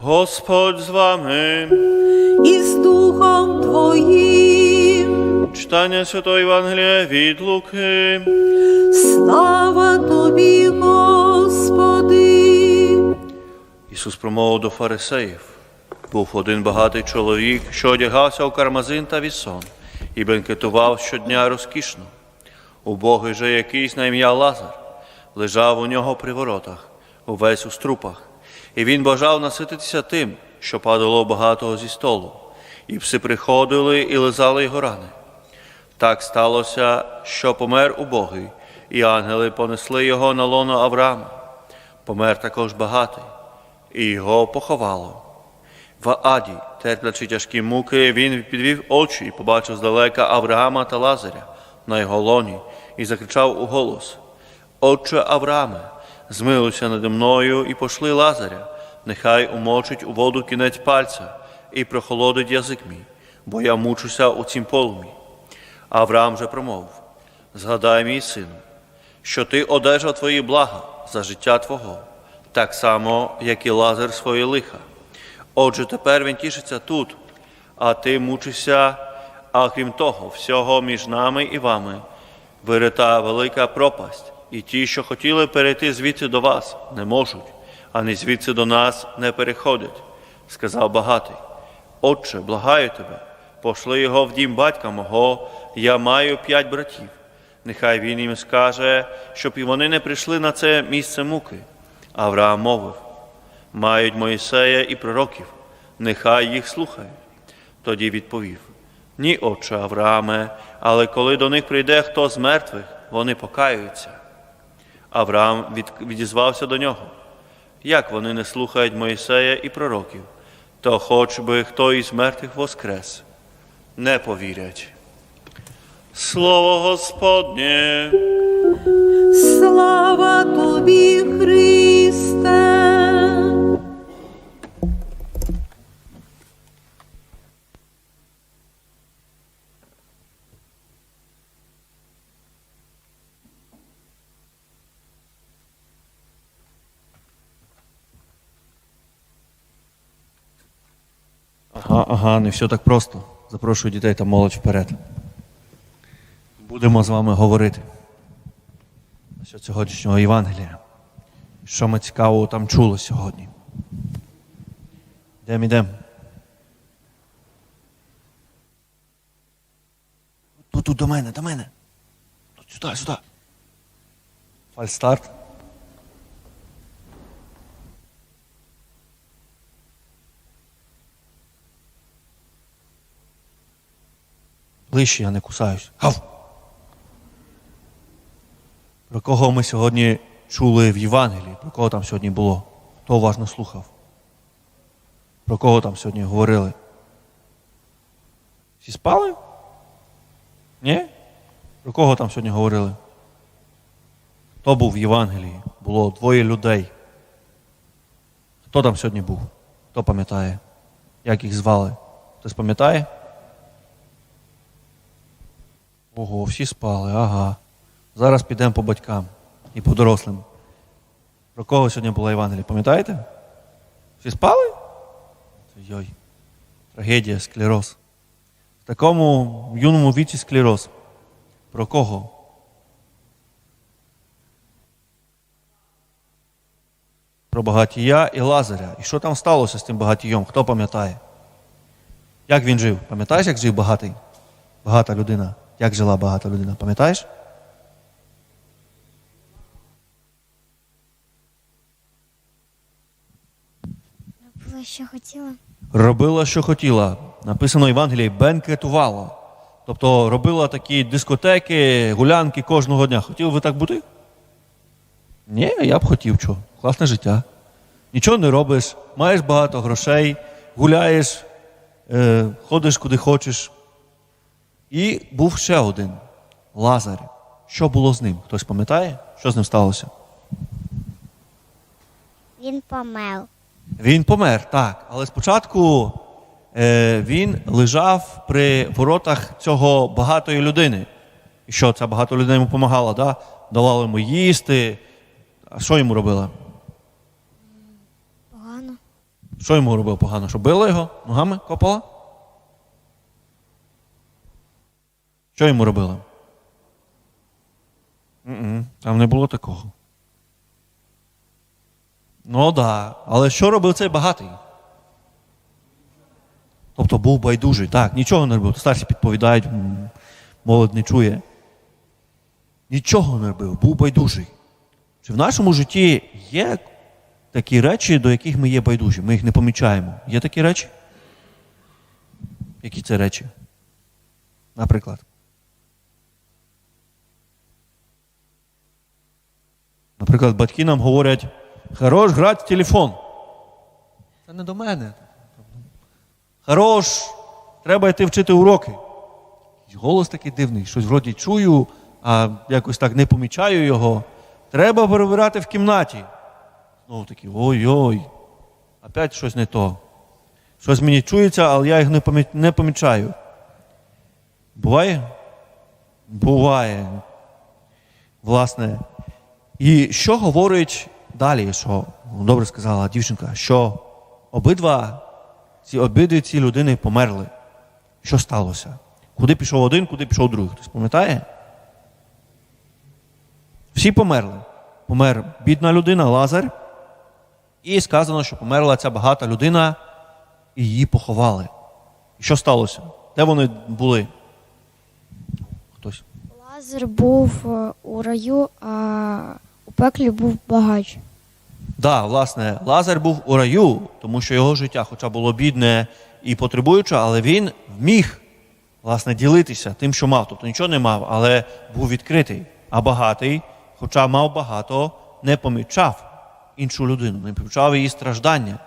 Господь з вами. і з Духом Твоїм. Читання Святої Євангелія від Луки. Слава Тобі, Господи. Ісус промовив до фарисеїв. Був один багатий чоловік, що одягався у кармазин та вісон, і бенкетував щодня розкішно. Убогий же якийсь на ім'я Лазар лежав у нього при воротах, увесь у струпах, і він бажав насититися тим, що падало багатого зі столу, і пси приходили і лизали його рани. Так сталося, що помер убогий, і ангели понесли його на лоно Авраама. Помер також багатий, і його поховало. В Аді, терплячи тяжкі муки, він підвів очі і побачив здалека Авраама та Лазаря на його лоні і закричав у голос: Отче Аврааме, змилуйся наді мною і пошли Лазаря, нехай умочить у воду кінець пальця і прохолодить язик мій, бо я мучуся у цім полумі. Авраам же промовив: Згадай, мій сину, що ти одержав твої блага за життя Твого, так само, як і Лазар своє лиха. Отже, тепер він тішиться тут, а ти мучишся, а крім того, всього між нами і вами вирита велика пропасть, і ті, що хотіли перейти звідси до вас, не можуть, ані звідси до нас не переходять, сказав багатий. Отче, благаю тебе, пошли його в дім батька мого, я маю п'ять братів. Нехай він їм скаже, щоб і вони не прийшли на це місце муки. Авраам мовив: мають Моїсея і пророків, нехай їх слухають. Тоді відповів: Ні, отче Аврааме, але коли до них прийде хто з мертвих, вони покаються. Авраам від, відізвався до нього. Як вони не слухають Моїсея і пророків, то хоч би хто із мертвих воскрес, не повірять. Слово Господнє. Слава Тобі, Христе. Ага, ага, не все так просто. Запрошую дітей та молодь вперед. Будемо з вами говорити. Що сьогоднішнього Євангелія. Що ми цікавого там чули сьогодні? Йдемо, йдемо. Тут, тут до мене, до мене. Тут сюди, сюди. Фальстарт. Ближче я не кусаюсь. Гав! Про кого ми сьогодні чули в Євангелії? Про кого там сьогодні було? Хто уважно слухав? Про кого там сьогодні говорили? Всі спали? Ні? Про кого там сьогодні говорили? Хто був в Євангелії? Було двоє людей. Хто там сьогодні був? Хто пам'ятає? Як їх звали? Хтось пам'ятає? Ого, всі спали, ага. Зараз підемо по батькам і по дорослим. Про кого сьогодні була Євангелія, пам'ятаєте? Всі спали? Йой. Трагедія, склероз. В такому юному віці склероз. Про кого? Про багатія і Лазаря. І що там сталося з тим багатієм? Хто пам'ятає? Як він жив? Пам'ятаєш, як жив багатий? Багата людина. Як жила багата людина? Пам'ятаєш? Робила, що хотіла. Робила, що хотіла. Написано в Євангелії бенкетувала. Тобто робила такі дискотеки, гулянки кожного дня. Хотів ви так бути? Ні, я б хотів чого. Класне життя. Нічого не робиш, маєш багато грошей, гуляєш, е, ходиш куди хочеш. І був ще один Лазар. Що було з ним? Хтось пам'ятає, що з ним сталося? Він помер. Він помер, так. Але спочатку е, він лежав при воротах цього багатої людини. І що, ця багата людина йому допомагала, да? давала йому їсти. А що йому робила? Погано. Що йому робив погано? Що била його? Ногами копала? Що йому робили? Там не було такого. Ну да. але що робив цей багатий? Тобто був байдужий. Так, нічого не робив. Старші підповідають, молодь не чує. Нічого не робив, був байдужий. Чи в нашому житті є такі речі, до яких ми є байдужі? Ми їх не помічаємо. Є такі речі? Які це речі? Наприклад. Наприклад, батьки нам говорять, хорош грати в телефон. Це не до мене. Хорош, треба йти вчити уроки. І Голос такий дивний, щось вроді чую, а якось так не помічаю його. Треба перебирати в кімнаті. Знову таки, ой-ой, опять щось не то. Щось мені чується, але я їх не помічаю. Буває? Буває. Власне. І що говорить далі, що добре сказала дівчинка, що обидва ці обидві ці людини померли. Що сталося? Куди пішов один, куди пішов другий? Хтось пам'ятає? Всі померли. Помер бідна людина, Лазар. І сказано, що померла ця багата людина, і її поховали. І що сталося? Де вони були? Хтось. Лазар був е, у раю, а пеклі був багач. Да, власне, Лазар був у раю, тому що його життя, хоча було бідне і потребуюче, але він вміг власне ділитися тим, що мав. Тобто нічого не мав, але був відкритий. А багатий, хоча мав багато, не помічав іншу людину, не помічав її страждання.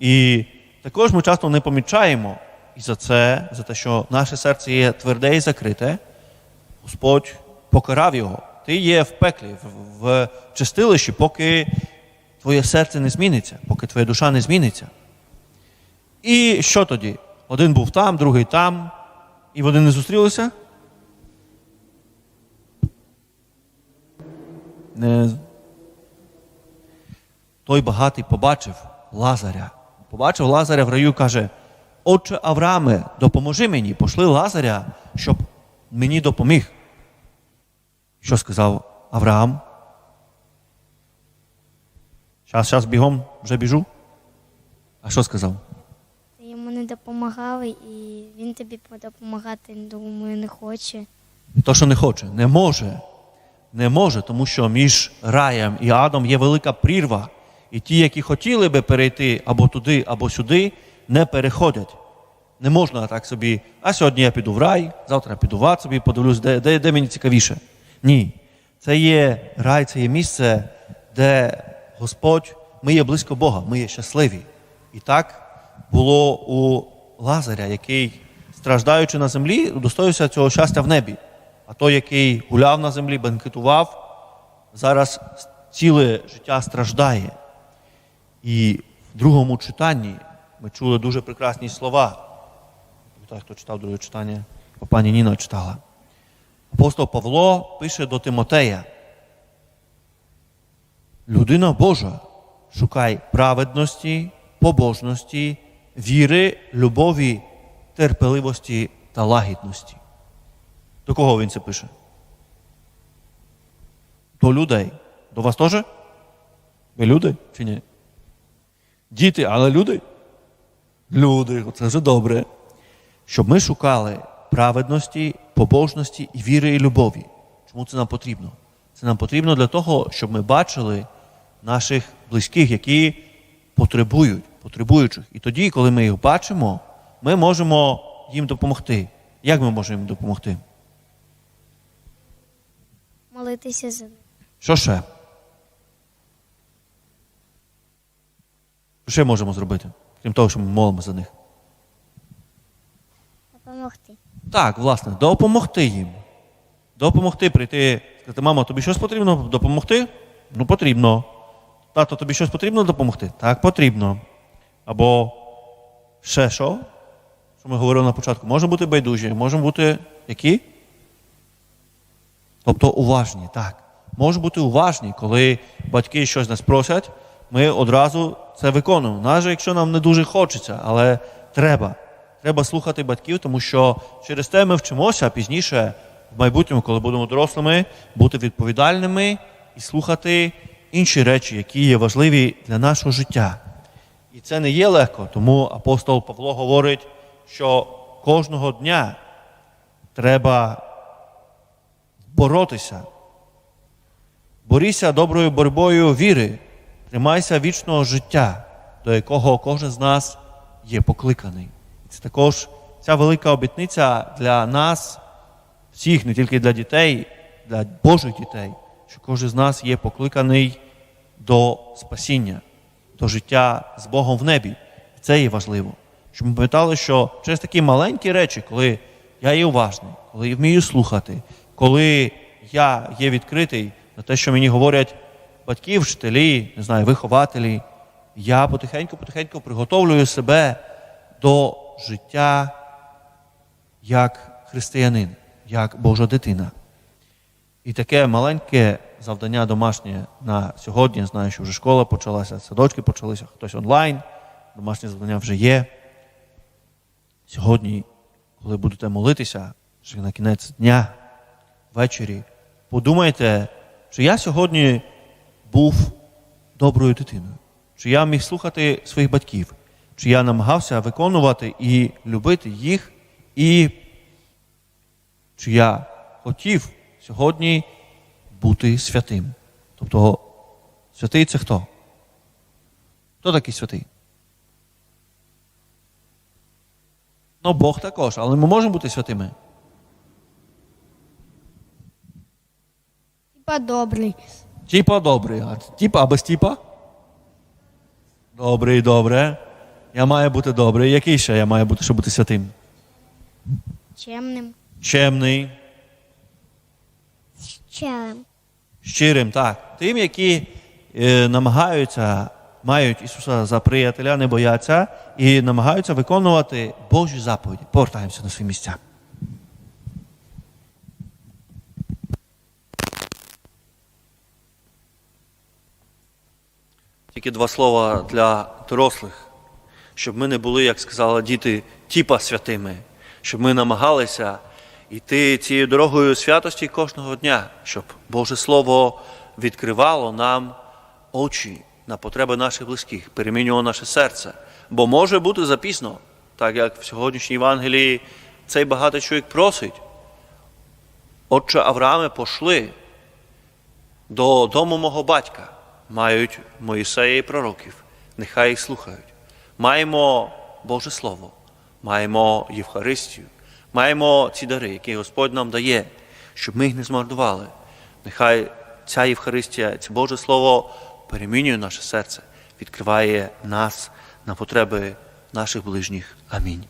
І також ми часто не помічаємо і за це, за те, що наше серце є тверде і закрите, Господь покарав його. Ти є в пеклі, в, чистилищі, поки твоє серце не зміниться, поки твоя душа не зміниться. І що тоді? Один був там, другий там, і вони не зустрілися? Не... Той багатий побачив Лазаря. Побачив Лазаря в раю, каже: Отче Аврааме, допоможи мені, пошли Лазаря, щоб мені допоміг. Що сказав Авраам? Щас, щас бігом, вже біжу. А що сказав? Ти йому не допомагав, і він тобі допомагати, думаю, не хоче. То, що не хоче, не може. Не може, тому що між раєм і адом є велика прірва. І ті, які хотіли би перейти або туди, або сюди, не переходять. Не можна так собі, а сьогодні я піду в рай, завтра піду в ад собі, подивлюсь, де, де, де мені цікавіше. Ні. Це є рай, це є місце, де Господь, ми є близько Бога, ми є щасливі. І так було у Лазаря, який, страждаючи на землі, удостоївся цього щастя в небі. А той, який гуляв на землі, бенкетував, зараз ціле життя страждає. І в другому читанні ми чули дуже прекрасні слова. Так, хто читав друге читання, пані Ніна читала. Апостол Павло пише до Тимотея. Людина Божа, шукай праведності, побожності, віри, любові, терпеливості та лагідності. До кого він це пише? До людей. До вас теж? Ви люди чи ні? Діти, але люди? Люди, це вже добре. Щоб ми шукали праведності, побожності і віри і любові. Чому це нам потрібно? Це нам потрібно для того, щоб ми бачили наших близьких, які потребують, потребуючих. І тоді, коли ми їх бачимо, ми можемо їм допомогти. Як ми можемо їм допомогти? Молитися за них. Що ще? Що ще можемо зробити? Крім того, що ми молимо за них. Допомогти. Так, власне, допомогти їм. Допомогти прийти, сказати, мама, тобі щось потрібно допомогти? Ну, потрібно. Тато, тобі щось потрібно допомогти? Так, потрібно. Або ще що? Що ми говорили на початку? Можемо бути байдужі, можемо бути які? Тобто уважні, так. Можемо бути уважні, коли батьки щось нас просять, ми одразу це виконуємо. Навіть якщо нам не дуже хочеться, але треба. Треба слухати батьків, тому що через те ми вчимося пізніше, в майбутньому, коли будемо дорослими, бути відповідальними і слухати інші речі, які є важливі для нашого життя. І це не є легко, тому апостол Павло говорить, що кожного дня треба боротися. Борися доброю боротьбою віри, тримайся вічного життя, до якого кожен з нас є покликаний. Це також ця велика обітниця для нас, всіх, не тільки для дітей, для Божих дітей, що кожен з нас є покликаний до спасіння, до життя з Богом в небі. І це є важливо. Щоб ми пам'ятали, що через такі маленькі речі, коли я є уважний, коли я вмію слухати, коли я є відкритий на те, що мені говорять батьки, вчителі, не знаю, вихователі, я потихеньку-потихеньку приготовлюю себе до життя як християнин, як Божа дитина. І таке маленьке завдання домашнє на сьогодні. Знаю, що вже школа почалася, садочки почалися, хтось онлайн, домашнє завдання вже є. Сьогодні, коли будете молитися, вже на кінець дня, ввечері, подумайте, чи я сьогодні був доброю дитиною, чи я міг слухати своїх батьків, чи я намагався виконувати і любити їх, і чи я хотів сьогодні бути святим. Тобто, святий це хто? Хто такий святий? Ну, Бог також, але ми можемо бути святими. Типа добрий. Тіпа добрий, тіпа, а без тіпа? Добрий, добре. Я маю бути добрий. Який ще я маю бути, щоб бути святим? Чемним. Чемний, Щирим. щирим, так. Тим, які е, намагаються, мають Ісуса за приятеля, не бояться і намагаються виконувати Божі заповіді. Повертаємося на свої місця. Тільки два слова для дорослих, щоб ми не були, як сказали діти, тіпа святими, щоб ми намагалися йти цією дорогою святості кожного дня, щоб Боже Слово відкривало нам очі на потреби наших близьких, перемінювало наше серце. Бо може бути запізно, так як в сьогоднішній Євангелії цей багатий чоловік просить. Отче Аврааме, пошли до дому мого батька. Мають Моїсея і пророків, нехай їх слухають. Маємо Боже Слово, маємо Євхаристію, маємо ці дари, які Господь нам дає, щоб ми їх не змордували. Нехай ця Євхаристія, це Боже Слово перемінює наше серце, відкриває нас на потреби наших ближніх. Амінь.